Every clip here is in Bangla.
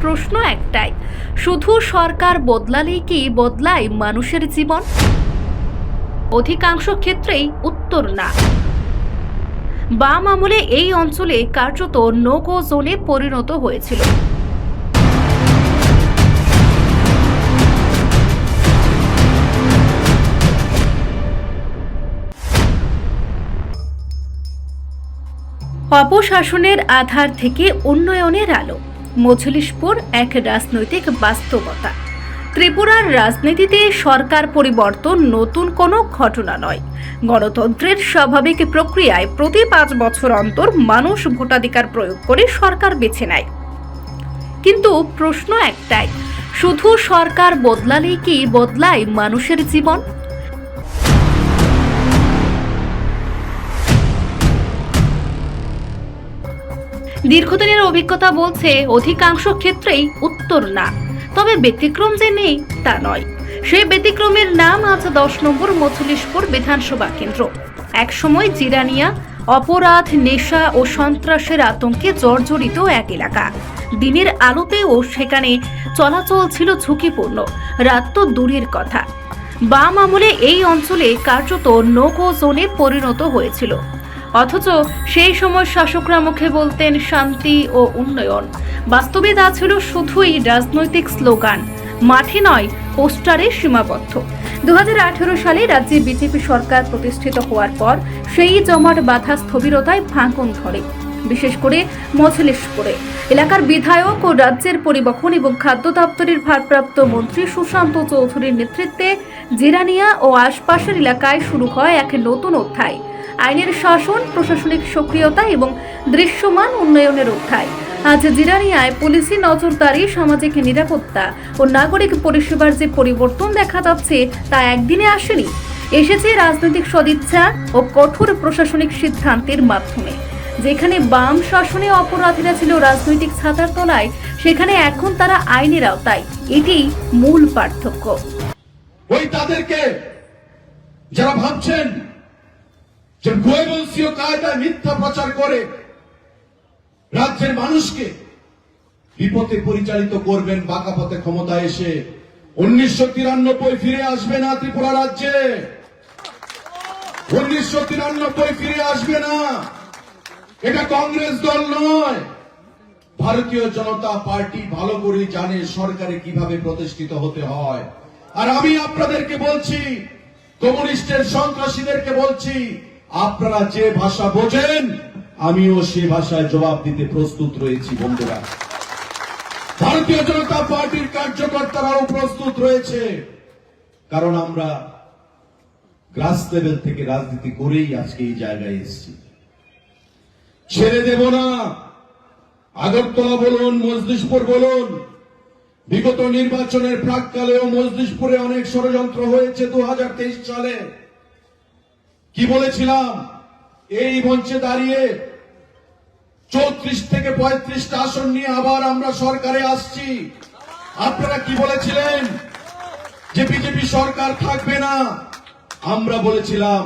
প্রশ্ন একটাই, শুধু সরকার বদলালেই কি বদলায় মানুষের জীবন? অধিকাংশ ক্ষেত্রেই উত্তর না। বাম আমলে এই অঞ্চলে কার্যত নোগো জোনে পরিণত হয়েছিল। অপশাসনের আধার থেকে উন্নয়নের আলো। মজলিশপুর এক রাজনৈতিক বাস্তবতা। ত্রিপুরার রাজনীতিতে সরকার পরিবর্তন নতুন কোনো ঘটনা নয়। গণতন্ত্রের স্বাভাবিক প্রক্রিয়ায় প্রতি পাঁচ বছর অন্তর মানুষ ভোটাধিকার প্রয়োগ করে সরকার বেছে নেয়। কিন্তু প্রশ্ন একটাই, শুধু সরকার বদলালেই কি বদলায় মানুষের জীবন? দীর্ঘদিনের অভিজ্ঞতা বলছে অধিকাংশ ক্ষেত্রেই উত্তর না। তবে ব্যতিক্রম যে নেই, তা নয়। সেই ব্যতিক্রমের নাম আজ দশ নম্বর মথুলিশপুর বিধানসভা কেন্দ্র। একসময় জিরানিয়া, অপরাধ, নেশা ও সন্ত্রাসের আতঙ্কে জর্জরিত এক এলাকা। দিনের আলোতেও সেখানে চলাচল ছিল ঝুঁকিপূর্ণ, রাত তো দূরের কথা। বাম আমলে এই অঞ্চলে কার্যত নোগো জোনে পরিণত হয়েছিল। অথচ সেই সময় শাসকরা মুখে বলতেন শান্তি ও উন্নয়ন। বাস্তবে তা ছিল শুধুই রাজনৈতিক স্লোগান, মাঠে নয়, পোস্টারে সীমাবদ্ধ। দুহাজার আঠারো সালে রাজ্যে বিজেপি সরকার প্রতিষ্ঠিত হওয়ার পর সেই জমাট বাধা স্থবিরতায় ভাঙন ধরে, বিশেষ করে মজলিশপুরে। এলাকার বিধায়ক ও রাজ্যের পরিবহন এবং খাদ্য দপ্তরের ভারপ্রাপ্ত মন্ত্রী সুশান্ত চৌধুরীর নেতৃত্বে জিরানিয়া ও আশপাশের এলাকায় শুরু হয় এক নতুন অধ্যায়। আইনের শাসন, প্রশাসনিক সক্রিয়তা এবং দৃশ্যমান উন্নয়নের অধ্যায় আজ জিরানিয়ায় পুলিশি নজরদারি, সামাজিক নিরাপত্তা ও নাগরিক পরিষেবার যে পরিবর্তন দেখা যাচ্ছে, তা একদিনে আসেনি। এসেছে রাজনৈতিক সদিচ্ছা ও কঠোর প্রশাসনিক সিদ্ধান্তের মাধ্যমে। যেখানে বাম শাসনে অপরাধীরা ছিল রাজনৈতিক ছাতার তলায়, সেখানে এখন তারা আইনের আওতায়। এটি মূল পার্থক্য। ওই তাদেরকে যারা ভাবছেন যে গোয়েবংশীয় কায়দায় মিথ্যা প্রচার করে রাজ্যের মানুষকে বিপথে পরিচালিত করবেন, বাঁকা পথে ক্ষমতায় এসে উনিশশো তিরানব্বই ফিরে আসবে না ত্রিপুরা রাজ্যে। উনিশশো তিরানব্বই ফিরে আসবে না। এটা কংগ্রেস দল নয়। ভারতীয় জনতা পার্টি ভালো করে জানে সরকারে কীভাবে প্রতিষ্ঠিত হতে হয়। আর আমি আপনাদেরকে বলছি, কমিউনিস্টের সন্ত্রাসীদেরকে বলছি আপনারা যে ভাষা বোঝেন, আমিও সে ভাষায় জবাব দিতে প্রস্তুত রয়েছি, বন্ধুরা। ভারতীয় জনতা পার্টির কার্যকর্তারাও প্রস্তুত রয়েছে। কারণ আমরা গ্রাস লেভেল থেকে রাজনীতি করেই আজকে এই জায়গায় এসেছি। ছেড়ে দেব না। আগরতলা বলুন, মজলিশপুর বলুন। বিগত নির্বাচনের প্রাককালেও মজলিশপুরে অনেক ষড়যন্ত্র হয়েছে দু হাজার তেইশ সালে। কি বলেছিলাম? এই মঞ্চে দাঁড়িয়ে চৌত্রিশ থেকে পঁয়ত্রিশটা আসন নিয়ে আবার আমরা সরকারে আসছি। আপনারা কি বলেছিলেন? যে বিজেপি সরকার থাকবে না, আমরা বলেছিলাম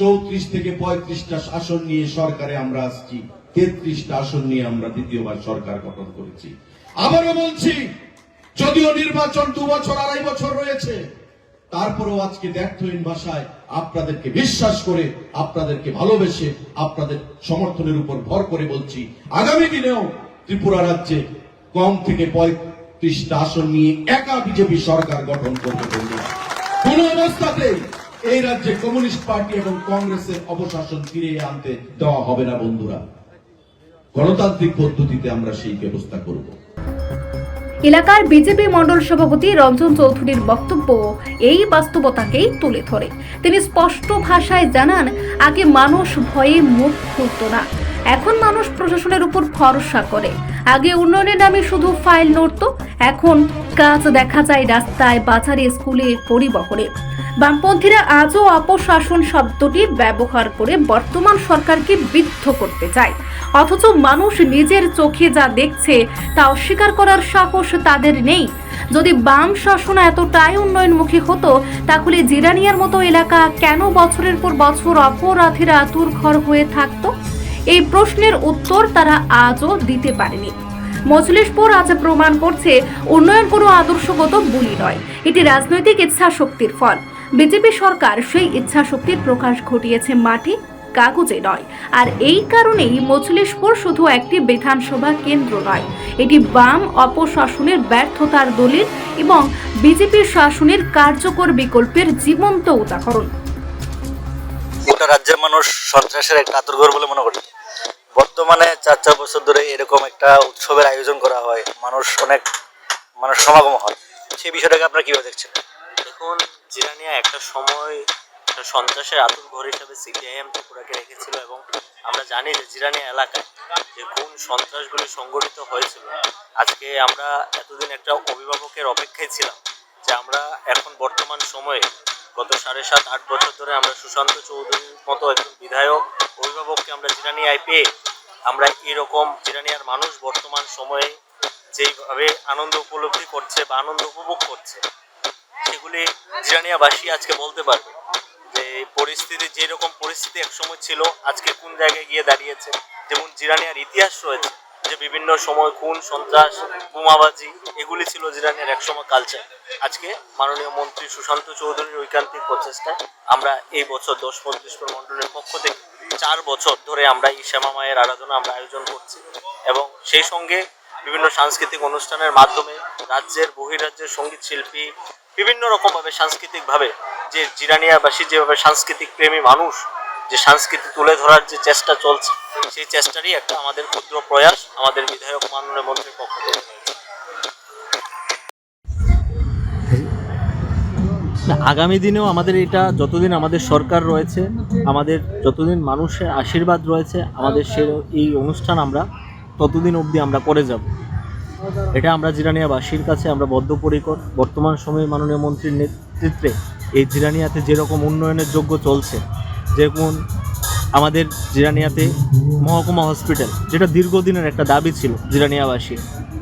চৌত্রিশ থেকে পঁয়ত্রিশটা আসন নিয়ে সরকারে আমরা আসছি। তেত্রিশটা আসন নিয়ে আমরা দ্বিতীয়বার সরকার গঠন করেছি। আবারও বলছি, যদিও নির্বাচন দু বছর, আড়াই বছর রয়েছে তারপরেও আজকে ব্যর্থহীন ভাষায় আপনাদেরকে বিশ্বাস করে, আপনাদেরকে ভালোবেসে, আপনাদের সমর্থনের উপর ভর করে বলছি, আগামী দিনেও ত্রিপুরা রাজ্যে কম থেকে পঁয়ত্রিশটা আসন নিয়ে একা বিজেপি সরকার গঠন করবে বন্ধুরা কোন অবস্থাতেই এই রাজ্যে কমিউনিস্ট পার্টি এবং কংগ্রেসের অবশাসন ফিরিয়ে আনতে দেওয়া হবে না, বন্ধুরা। গণতান্ত্রিক পদ্ধতিতে আমরা সেই ব্যবস্থা করব। এলাকার বিজেপি মণ্ডল সভাপতি রঞ্জন চৌধুরীর বক্তব্য এই বাস্তবতাকেই তুলে ধরে। তিনি স্পষ্ট ভাষায় জানান, আগে মানুষ ভয়ে মুখ খুলত না। এখন মানুষ প্রশাসনের উপর ভরসা করে। আগে উন্নয়নের নামে শুধু ফাইল নড়ত, এখন কাজ দেখা যায় রাস্তায়, বাজারে, স্কুলে, পরিবহনে। বামপন্থীরা আজও অপশাসন শব্দটি ব্যবহার করে বর্তমান সরকারকে বিদ্ধ করতে চায়। অথচ মানুষ নিজের চোখে যা দেখছে তা অস্বীকার করার সাহস তাদের নেই। যদি বাম শাসন এতটাই উন্নয়নমুখী হতো, তাহলে জিরানিয়ার মতো এলাকা কেন বছরের পর বছর অপরাধীরা আতুর ঘর হয়ে থাকতো? এই প্রশ্নের উত্তর তারা আজও দিতে পারেনি। মজলিশপুর আজ প্রমাণ করছে, উন্নয়ন কোনো আদর্শগত বুলি নয়। এটি রাজনৈতিক ইচ্ছা শক্তির ফল। বিজেপি সরকার সেই ইচ্ছা শক্তির প্রকাশ ঘটিয়েছে মাটি কাগজে নয়। আর এই কারণেই মজলিশপুর শুধু একটি বিধানসভা কেন্দ্র নয়। এটি বাম অপশাসনের ব্যর্থতার দলিল এবং বিজেপির শাসনের কার্যকর বিকল্পের জীবন্ত উদাহরণ। গোটা রাজ্যের মানুষ সন্ত্রাসের একটা আতর্ঘর বলে মনে করি। বর্তমানে চার চার বছর ধরে এরকম একটা উৎসবের আয়োজন করা হয়। মানুষ অনেক মানুষ সমাগম হয়। সেই বিষয়টাকে আপনারা কীভাবে দেখছেন? দেখুন, জিরানিয়া একটা সময় একটা সন্ত্রাসের আতুর ঘর হিসাবে সিপিআইএম ত্রিপুরাকে রেখেছিল এবং আমরা জানি যে জিরানিয়া এলাকায় যে কোন সন্ত্রাসগুলি সংগঠিত হয়েছিল। আজকে আমরা এতদিন একটা অভিভাবকের অপেক্ষায় ছিলাম যে আমরা এখন বর্তমান সময়ে গত সাড়ে সাত, আট বছর ধরে আমরা সুশান্ত চৌধুরীর মতো একজন বিধায়ক, অভিভাবককে আমরা জিরানিয়ায় পেয়ে আমরা এরকম জিরানিয়ার মানুষ বর্তমান সময়ে যেইভাবে আনন্দ উপলব্ধি করছে বা আনন্দ উপভোগ করছে, সেগুলি জিরানিয়াবাসী আজকে বলতে পারবে যে পরিস্থিতি, যেরকম পরিস্থিতি একসময় ছিল, আজকে কোন জায়গায় গিয়ে দাঁড়িয়েছে? যেমন জিরানিয়ার ইতিহাস রয়েছে যে বিভিন্ন সময় খুন, সন্ত্রাস, বোমাবাজি, এগুলি ছিল জিরানিয়ার একসময় কালচার আজকে মাননীয় মন্ত্রী সুশান্ত চৌধুরীর ঐকান্তিক প্রচেষ্টায় আমরা এই বছর দশ পঁয়ত্রিশপুর মণ্ডলের পক্ষ থেকে চার বছর ধরে আমরা এই শ্যামা মায়ের আরাধনা আমরা আয়োজন করছি এবং সেই সঙ্গে বিভিন্ন সাংস্কৃতিক অনুষ্ঠানের মাধ্যমে রাজ্যের, বহিরাজ্যের সংগীত শিল্পী, বিভিন্ন রকমভাবে সাংস্কৃতিকভাবে যে জিরানিয়াবাসী, যেভাবে সাংস্কৃতিক প্রেমী মানুষ যে সংস্কৃতি তুলে ধরার যে চেষ্টা চলছে, সেই চেষ্টারই একটা আমাদের ক্ষুদ্র প্রয়াস আমাদের বিধায়ক মাননীয় মন্ত্রীর পক্ষ থেকে আগামী দিনেও আমাদের এটা যতদিন আমাদের সরকার রয়েছে, আমাদের যতদিন মানুষের আশীর্বাদ রয়েছে, আমাদের সে এই অনুষ্ঠান আমরা ততদিন অবধি আমরা করে যাব। এটা আমরা জিরানিয়াবাসীর কাছে আমরা বদ্ধপরিকর। বর্তমান সময়ে মাননীয় মন্ত্রীর নেতৃত্বে এই জিরানিয়াতে যেরকম উন্নয়নের যোগ্য চলছে যেমন আমাদের জিরানিয়াতে মহকুমা হসপিটাল, যেটা দীর্ঘদিনের একটা দাবি ছিল জিরানিয়াবাসী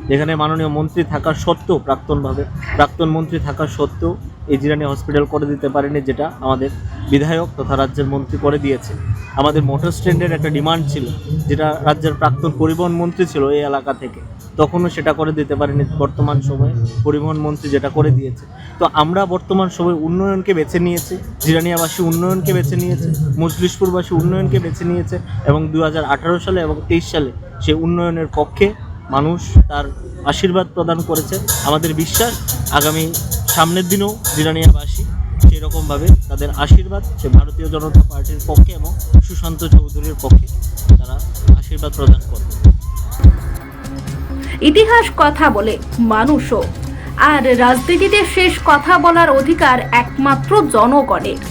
যেখানে মাননীয় মন্ত্রী থাকার সত্ত্বেও, প্রাক্তনভাবে, প্রাক্তন মন্ত্রী থাকার সত্ত্বেও এই জিরানি হসপিটাল করে দিতে পারেনি, যেটা আমাদের বিধায়ক তথা রাজ্যের মন্ত্রী করে দিয়েছে। আমাদের মোটর স্ট্যান্ডের একটা ডিমান্ড ছিল, যেটা রাজ্যের প্রাক্তন পরিবহন মন্ত্রী ছিল এই এলাকা থেকে। তখনও সেটা করে দিতে পারেনি বর্তমান সময়ে। পরিবহন মন্ত্রী যেটা করে দিয়েছে। তো আমরা বর্তমান সময়ে উন্নয়নকে বেছে নিয়েছি, জিরানিয়াবাসী উন্নয়নকে বেছে নিয়েছে, মজলিশপুরবাসী উন্নয়নকে বেছে নিয়েছে এবং দু হাজার আঠারো সালে এবং তেইশ সালে সে উন্নয়নের পক্ষে মানুষ তার আশীর্বাদ প্রদান করেছে। আমাদের বিশ্বাস, আগামী সামনের দিনেও জিরানিয়াবাসী সেরকমভাবে তাদের আশীর্বাদ, সে ভারতীয় জনতা পার্টির পক্ষে এবং সুশান্ত চৌধুরীর পক্ষে তারা আশীর্বাদ প্রদান করবে ইতিহাস কথা বলে মানুষও। আর রাজনীতিতে শেষ কথা বলার অধিকার একমাত্র জনগণের।